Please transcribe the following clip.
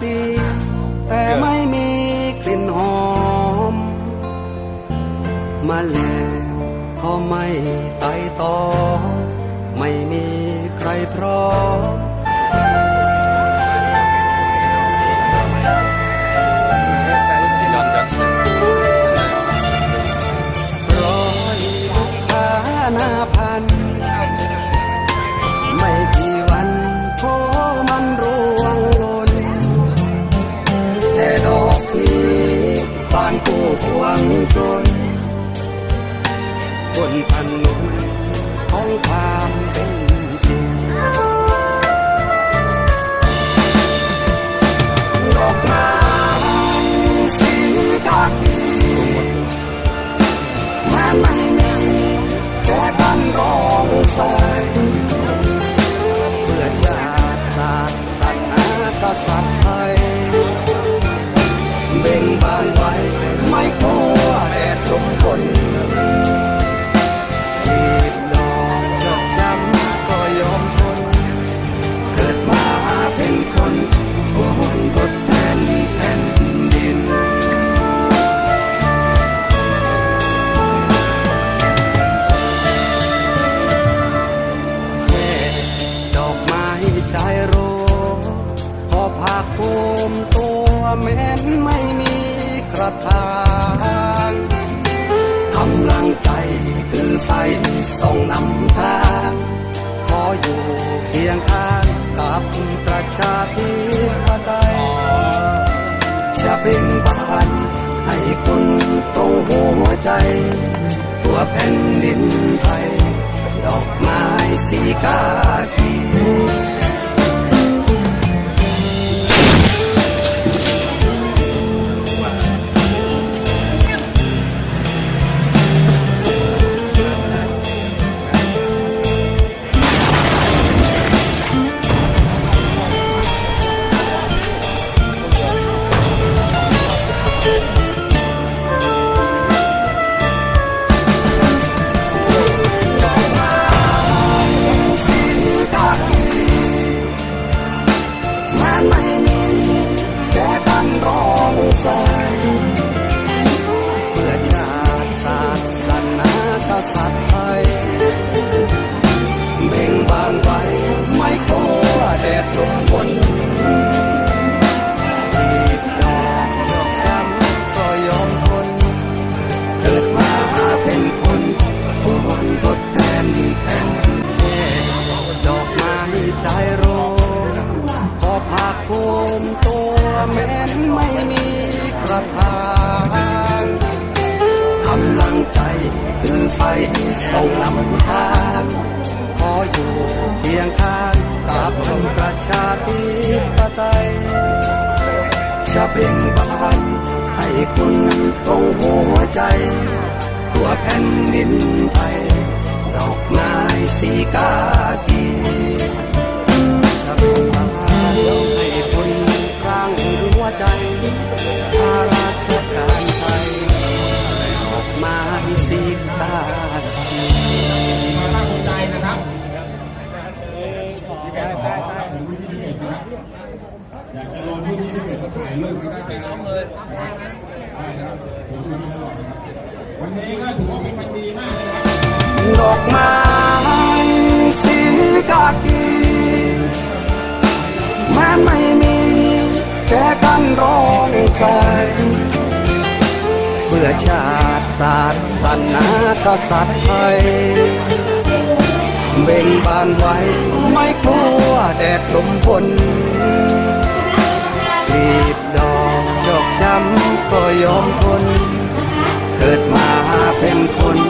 ปี แต่ไม่มีกลิ่นหอม มาแล้วก็ไม่ไต่ตอไม่มีใครพร้อมานคู่ควงจนบนถนนของความเป็น ระทางกำลังใจคือไฟส่องนำทางขออยู่เคียงข้างกับประชาธิปไตยจะเบ่งบานให้คุณตรงหัวใจ ตัวแผ่นดินไทย ดอกไม้สีกากี อ ขอภาคูมตัวแม้นไม่มีกระทางกำลังใจคือไฟส่งนำทางขออยู่เคียงข้างกับประชาธิปไตยจะเบ่งบานให้คุณตรงหัวใจ ตัวแผ่นดินไทยดอกไม้สีกาก อยากจะรอรุ่นที่สิบเอ็ดมาถ่ายรูปกันได้น้องเลยนะครับได้ครับผมรุ่นที่ตลอดครับ วันนี้ก็ถือว่าเป็นวันดีมากเลยครับดอกไม้สีกากีแม้ไม่มีแจกันร้องแสงเพื่อชาติศาสตร์ศาสนากษัตริย์ไทยเบ่งบานไว้ไม่กลัวแดดลมฝน ก็ยอมทนเกิดมาเป็นคนควรทดแทนแผ่นดิน